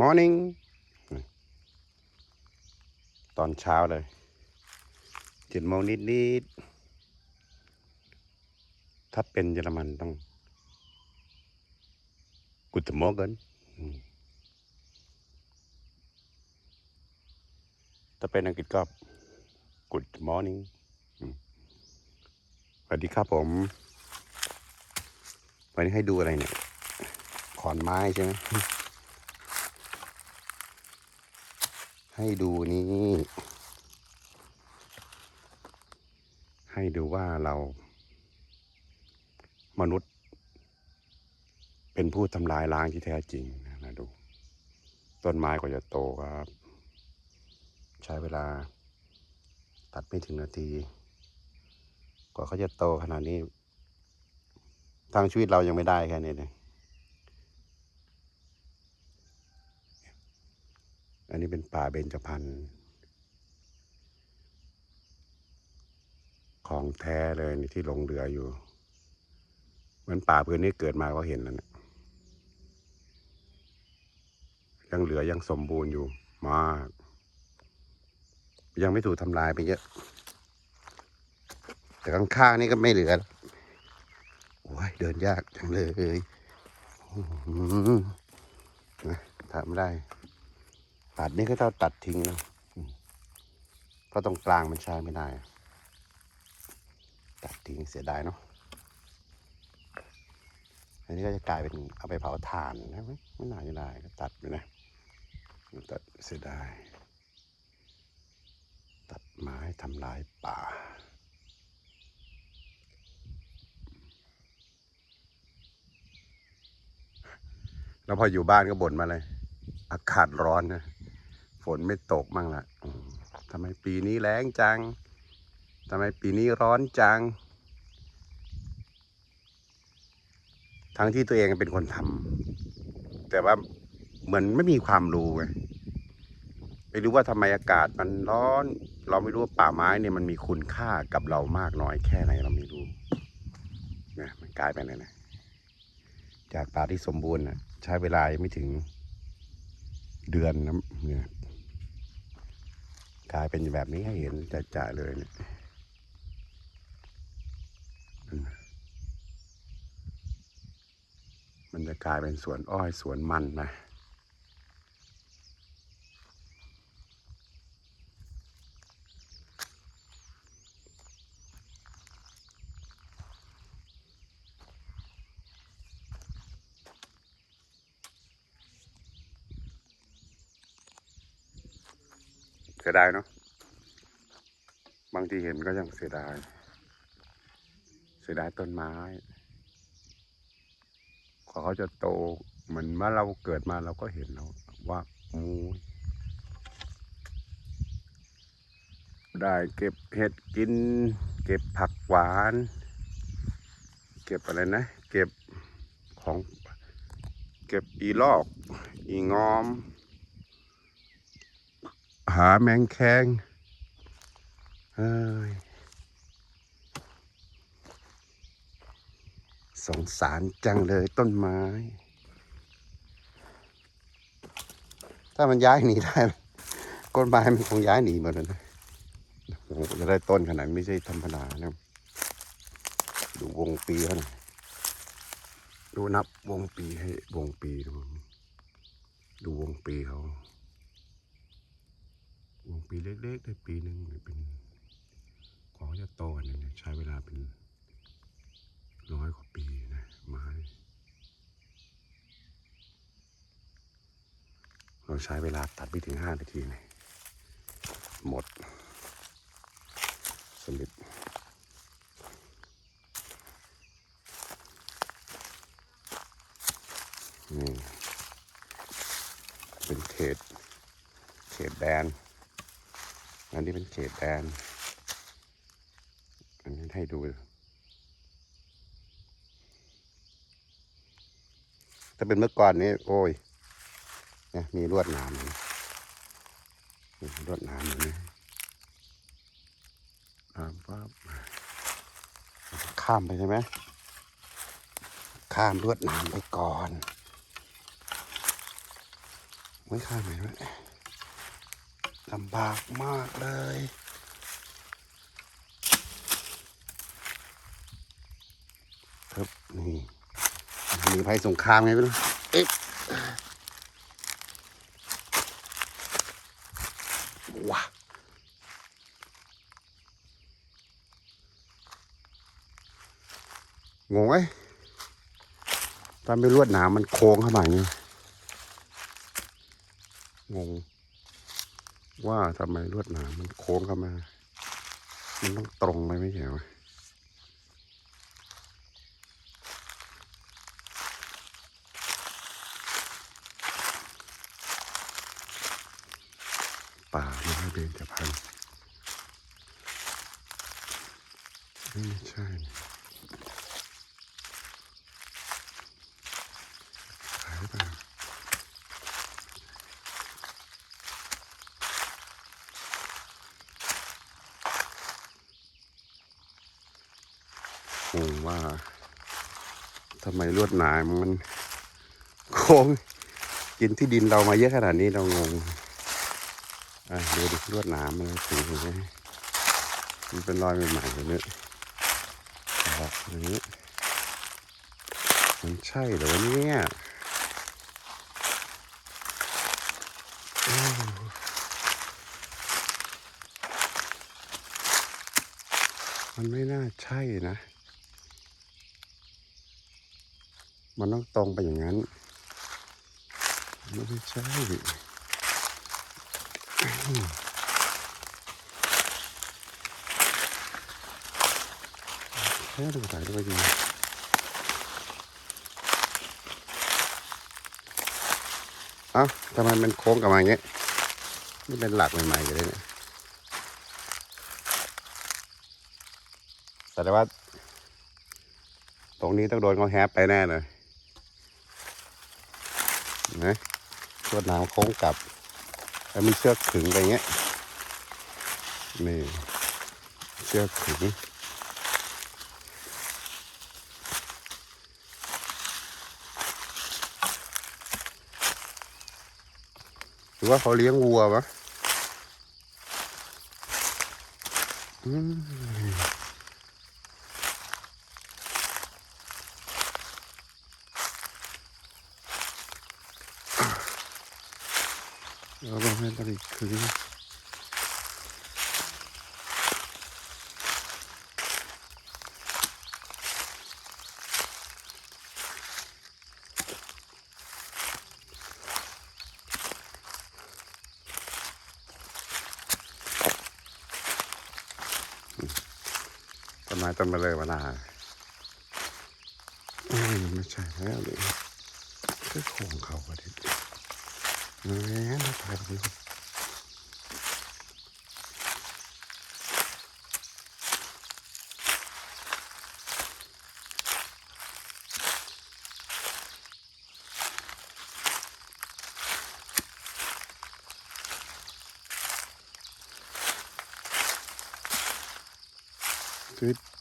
morning ตอนเช้าเลยเจ็ดโมงนิดนิดๆถ้าเป็นเยอรมันต้องกุตโมกันถ้าเป็นอังกฤษก็ good morning สวัสดีครับผม วันนี้ให้ดูอะไรเนี่ย ขอนไม้ใช่ไหม ให้ดูนี่ให้ดูว่าเรามนุษย์ เป็นผู้ทำลายล้างที่แท้จริงนะนะดู ต้นไม้กว่าจะโตครับ ใช้เวลา ตัดไม่ถึงนาที กว่าเขาจะโตขนาดนี้ ทางชีวิตเรายังไม่ได้แค่นี้เลย อันนี้เป็นป่าเบญจพรรณของแท้เลยนี่ที่หลงเหลืออยู่ เหมือนป่าพื้นนี้เกิดมาก็เห็นแล้วนะยังเหลือยังสมบูรณ์อยู่มาก ยังไม่ถูกทำลายไปเยอะ แต่ข้างๆนี่ก็ไม่เหลือแล้วโอ้ยเดินยากจังเลยนะทำได้ ตัดนี่ก็ต้องตัดทิ้งนะเพราะตรงกลางมันใช้ไม่ได้ ตัดทิ้งเสียดายเนาะอันนี้ก็จะกลายเป็นเอาไปเผาถ่านนะไม่ไม่น่าจะได้ก็ตัดไปนะตัดเสียดาย ตัดไม้ทำลายป่าแล้วพออยู่บ้านก็บ่นมาเลย อากาศร้อนนะ ฝนไม่ตกมั่งละทำไมปีนี้แรงจังทำไมปีนี้ร้อนจัง ทั้งที่ตัวเองเป็นคนทำแต่ว่าเหมือนไม่มีความรู้ไงไม่รู้ว่าทำไมอากาศมันร้อน เราไม่รู้ว่าป่าไม้เนี่ยมันมีคุณค่ากับเรามากน้อยแค่ไหนเราไม่รู้นะมันกลายเป็นอะไรนะจากป่าที่สมบูรณ์นะใช้เวลาไม่ถึงเดือนนะเนี่ย กลายเป็นแบบนี้ให้เห็นจะๆเลยเนี่ยมันจะกลายเป็นสวนอ้อยสวนมันนะ เสียดายเนาะบางทีเห็นก็ยังเสียดาย เสียดายต้นไม้กว่าเขาจะโตเหมือนเมื่อเราเกิดมาเราก็เห็นแล้วว่ามูได้เก็บเห็ดกิน เก็บผักหวาน เก็บอะไรนะ เก็บของ เก็บอีลอก อีงอม หาแมงแคงเฮ้ยสงสารจังเลยต้นไม้ ถ้ามันย้ายหนีได้ต้นไม้มันคงย้ายหนีหมดแล้วนะโอ้โหจะได้ต้นขนาดไม่ใช่ธรรมดานะดูวงปีเขาหน่อยดูนับวงปีให้วงปีดูดูวงปีเขา วงปีเล็กๆ ได้ปีหนึ่งเป็นกว่าเขาจะโตอันนี้ใช้เวลาเป็นร้อยกว่าปีนะไม้เราใช้เวลาตัดไม่ถึงห้านาทีเนะหมดสลิดนี่เป็นเขตเขตแดน อันนี้เป็นเขตแดน อันนี้ให้ดู ถ้าเป็นเมื่อก่อนนี้ โอ้ยเนี่ยมีลวดนามอยู่นี่ลวดนามอยู่นี่นามปั๊บข้ามไปใช่ไหม ข้ามลวดนามไปก่อนไว้ข้างไหนวะ ลำบากมากเลย ครับนี่มีภัยสงครามไงไม่รู้เอ๊ะว้างงไหมตอนไปลวดหนามมันโค้งเข้ามาอย่างนี้งง ว่าทำไมลวดหนามมันโค้งเข้ามา มันต้องตรงไปไม่ใช่ไหรอ ป่าไม้เบญจพรรณไม่ใช่ขายหรือเปล่างง ว่าทำไมลวดหนามมันโค้งกินที่ดินเรามาเยอะขนาดนี้เรางงอะดูดิลวดหนามมันสีเห็นไหมมันเป็นรอยใหม่ๆแบบนี้บอกอย่างนี้มันใช่เหรอวะเนี่ยมันไม่น่าใช่นะ มันต้องตรงไปอย่างนั้นไม่ใช่แค่ดูสายด้วยดีเอ้าทำไมมันโค้งกลับมาอย่างเงี้ยนี่เป็นหลักใหม่ๆเลยเนี่ยแสดงว่า ตรงนี้ต้องโดนเขาแฮปไปแน่เลย นะตัวนามโค้งกลับ แล้วมีเชือกขึงไปอย่างเงี้ยนี่เชือกขึงหรือว่าเขาเลี้ยงวัวปะอืม เราลองให้ตลิคือ ต้นไม้ต้นมาเลยมานาอ้ยไม่ใช่แล้วเลยก็โค้งเขาอะเดิแหม่มาถ่ายแบ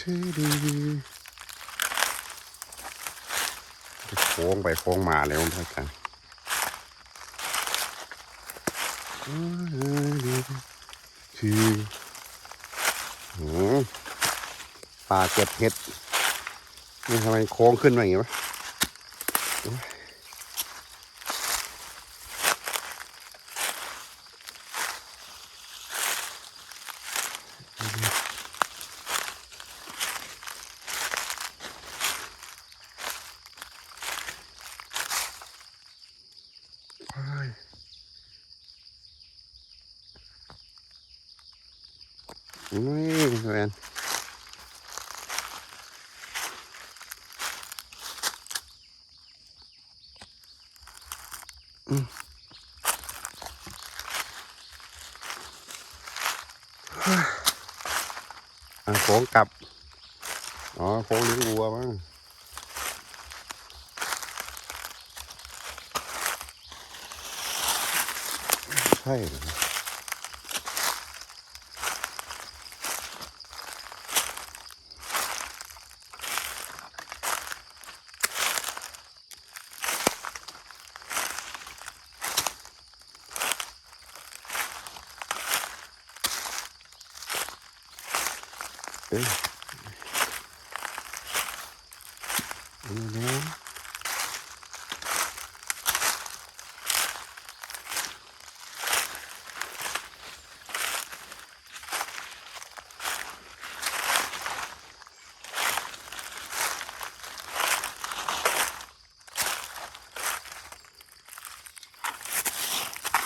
โค้งไปโค้งมาเลยผมเข้าใจคือโอ้ป่าเก็บเห็ดนี่ทำไมโค้งขึ้นมาอย่างนี้วะโอ้ยว้ายนี่แมนอืมอะ โค้งกลับ อ๋อโค้งเลี้ยงวัวมั้งใช่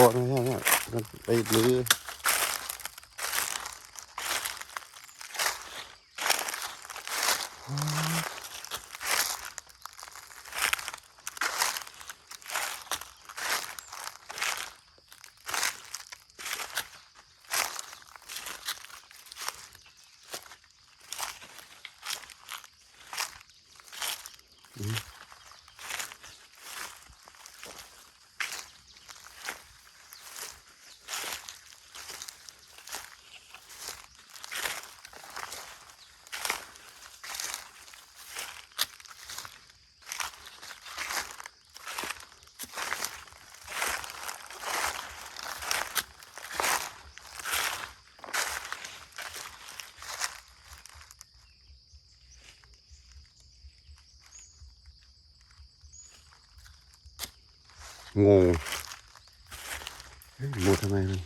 กองเนี่ยไปรื้อ nguồn mua thằng này mình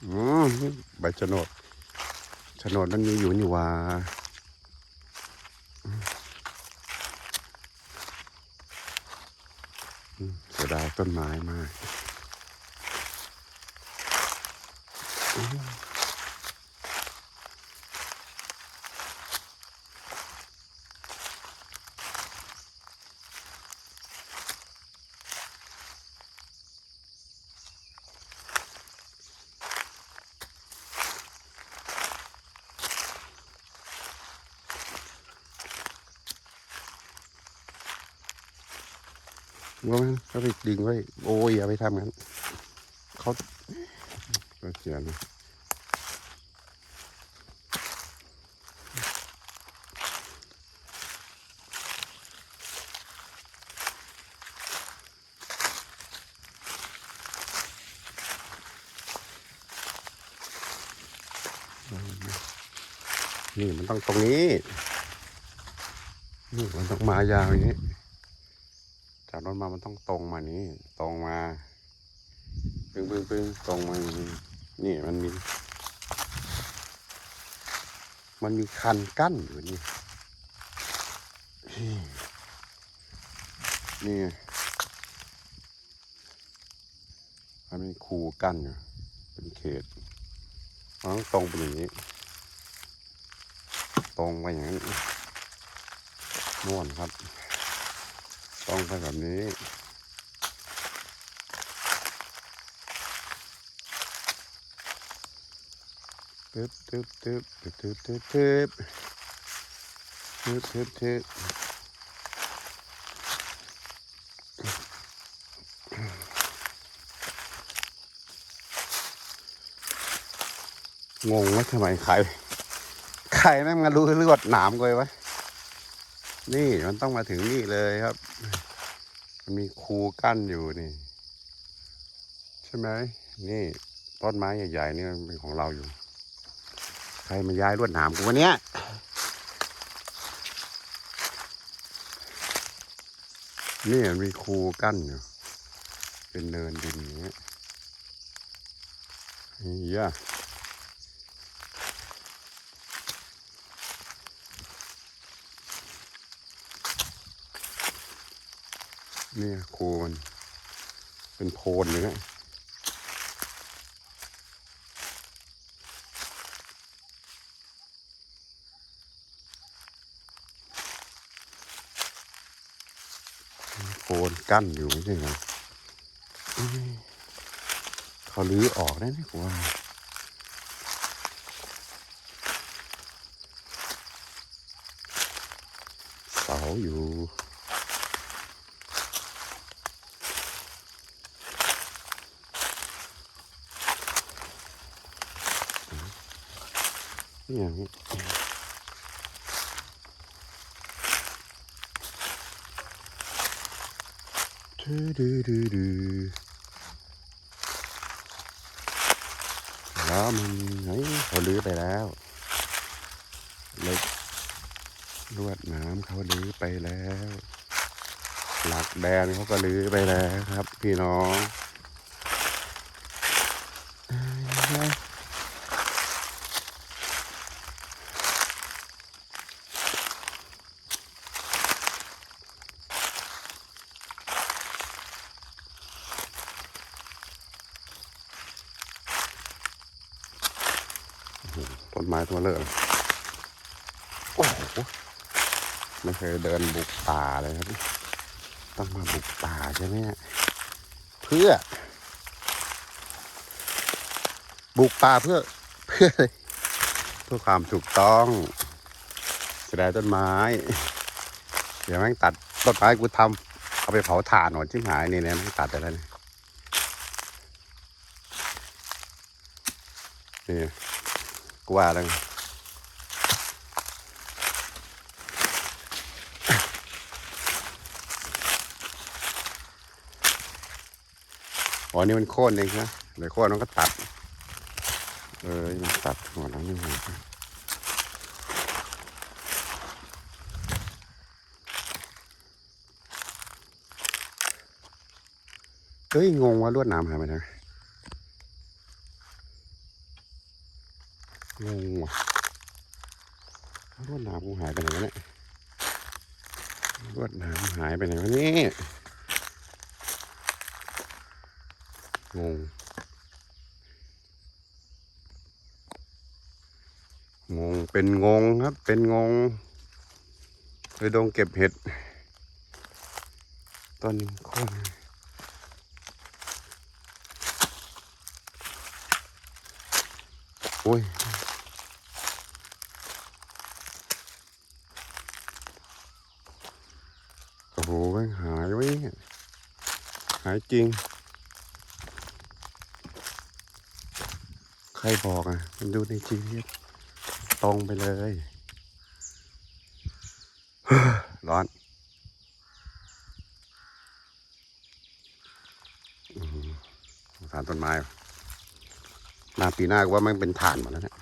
Mm, -hmm. bạch cho nột ฉนดมันมีอยู่นี่ว่าเสียดายต้นไม้มากอืม ว่ามันเขาไปดึงไว้ โอ้ยอย่าไปทำงั้นเขาก็เสียนะนี่มันต้องตรงนี้ นี่มันต้องมายาวอย่างนี้ รถมามันต้องตรงมานี้ ตรงมาปึ้งปึ้งปึ้งตรงมานี้นี่มันมี มันมีคันกั้นอยู่นี่ นี่มันมีคูกั้นอยู่เป็นเขตมันต้องตรงไปอย่างนี้ ตรงไปอย่างนั้นนวลครับ ตรงไปแบบนี้ ตึ๊บตึ๊บตึ๊บตึ๊บตึ๊บตึ๊บตึ๊บตึ๊บตึ๊บตึ๊บงงว่าทำไมใครใครแม่งมารู้ลวดหนามกูเลยวะนี่มันต้องมาถึงนี่เลยครับ มีคูกั้นอยู่นี่ ใช่ไหมนี่ต้นไม้ใหญ่ๆนี่เป็นของเราอยู่ ใครมาย้ายลวดหนามกูวันเนี้ยนี่มีคูกั้นอยู่ เป็นเนินดินอย่างเงี้ยเฮียเนี่ยคูมันเป็นโพนเลยนะโพนกั้นอยู่ไม่ใช่เหรออื้อเขาลื้อออกได้ไหมกูว่าเสาอยู่ อย่างนี้ดูดูดูดูแล้วมันไหนเขาลื้อไปแล้วเล็กลวดน้ำเขาลื้อไปแล้ว หลักแดนเขาก็ลื้อไปแล้วครับ พี่น้องเอ้ย เลอะโอ้โหไม่เคยเดินบุกป่าเลยครับ ต้องมาบุกป่าใช่ไหมเพื่อ บุกป่าเพื่อเพื่ออะไรเพื่อความถูกต้องเสียดายต้นไม้ เดี๋ยวแม่งตัดต้นไม้กูทำเอาไปเผาถ่านหนอนชิบหายนี่เนี่ยแม่งตัดไปแล้วเนี่ยนี่กูว่าแล้ว อ๋อนี่มันโค่นเองนะเดี๋ยวโค่นมันก็ตัด เออมันตัดหัวแล้วนี่หัวเฮ้ย งงว่าลวดนามหายไปไหนงงว่ะลวดนามกูหายไปไหนวะเนี่ยลวดนามหายไปไหนวะเนี่ย งง งง เป็นงงครับ เป็นงงไปดงเก็บเห็ด ต้นโค่นโอ้ยโอ้โหหายไว้หายจริง ใค รบอกอะ มันดูในชีวิตตรงไปเลย ร้อนสารต้นไม้หน้าปีหน้าก็ว่ามันเป็นฐานหมดแล้วเนี่ย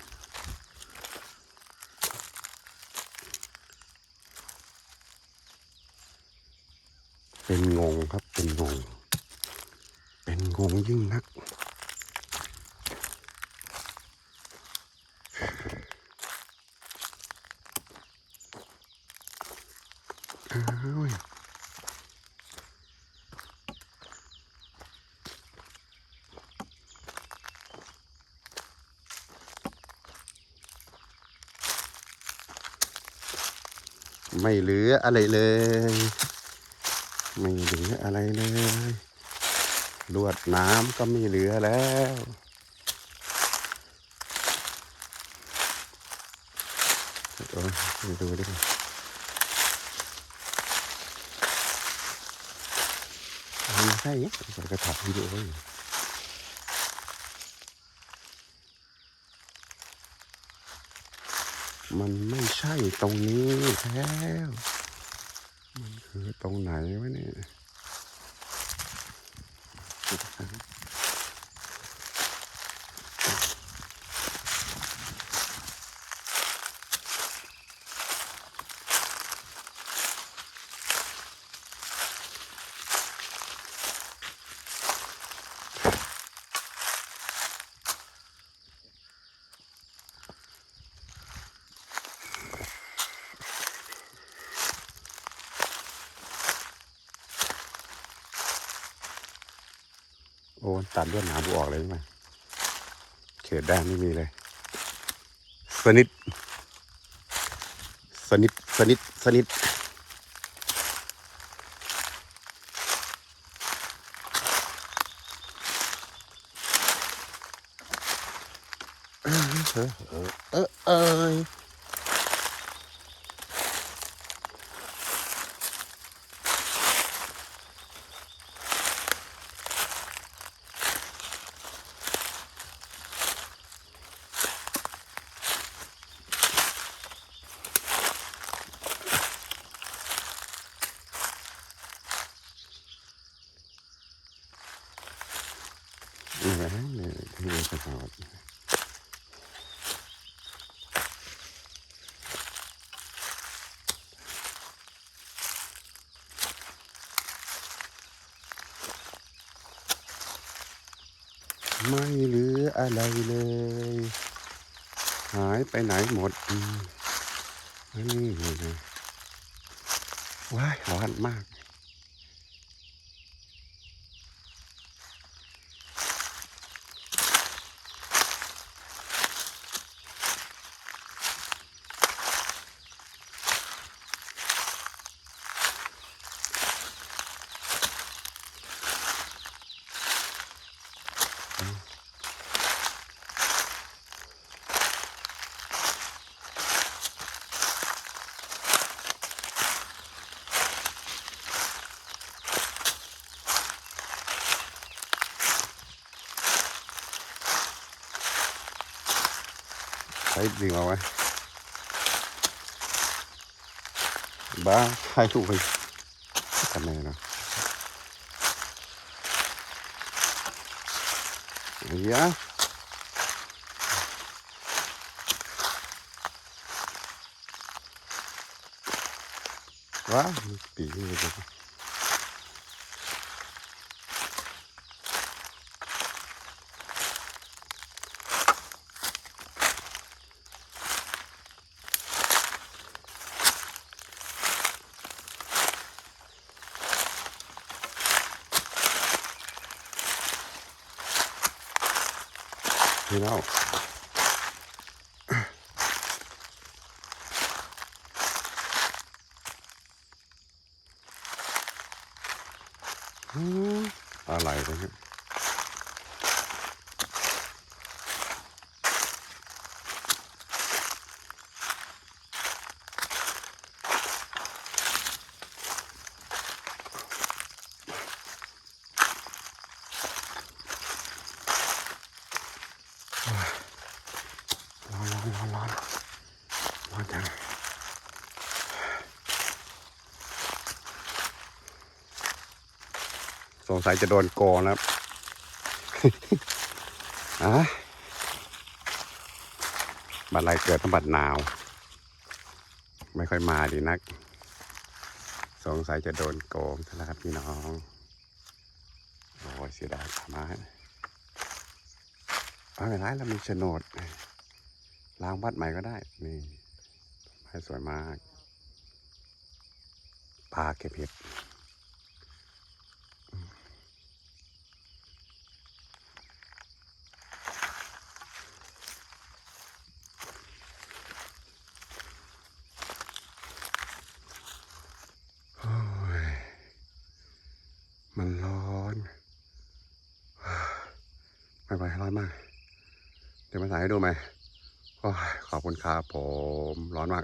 เป็นงงครับ เป็นงง เป็นงงยิ่งนัก อ้าว ไม่เหลืออะไรเลย ไม่เหลืออะไรเลยลวดน้ำก็ไม่เหลือแล้วโอ้ยดูดิไม่ใช่เนี่ยเราก็ถ่ายวิดีโออยู่ มันไม่ใช่ตรงนี้แล้ว มันคือตรงไหนวะเนี่ย โอ้ ตัดลวดหนามกูออกเลยใช่ไหมเขตแดนไม่มีเลย สนิท สนิท สนิท สนิทเออเออเออเออเอย นี่กระโดด ไม่เหลืออะไรเลย หายไปไหนหมดนนี่เลยว้ายร้อนมาก ใช้ดึงเอาไว้บ้าใครถูกไปทำไมนะเฮียว้าวมีปีก แล้วอืมอะไรวะเนี่ยร้อนร้อนร้อนร้อนร้อนจัง สงสัยจะโดนโกงนะครับอะบัตรไรเกิดต้องบัตรหนาว ไม่ค่อยมาดีนัก สงสัยจะโดนโกงแล้วครับพี่น้อง โอ้ยเสียดายขาม้เอาไม่เป็นไรเรามีโฉนดล้างบัตรใหม่ก็ได้ นี่ไม้สวยมากปลาเก็บเห็ด โอ้ย มันร้อน ไม่ไหวร้อนมาก เดี๋ยวมาถ่าย ให้ดูไหมขอบคุณครับผมร้อนมาก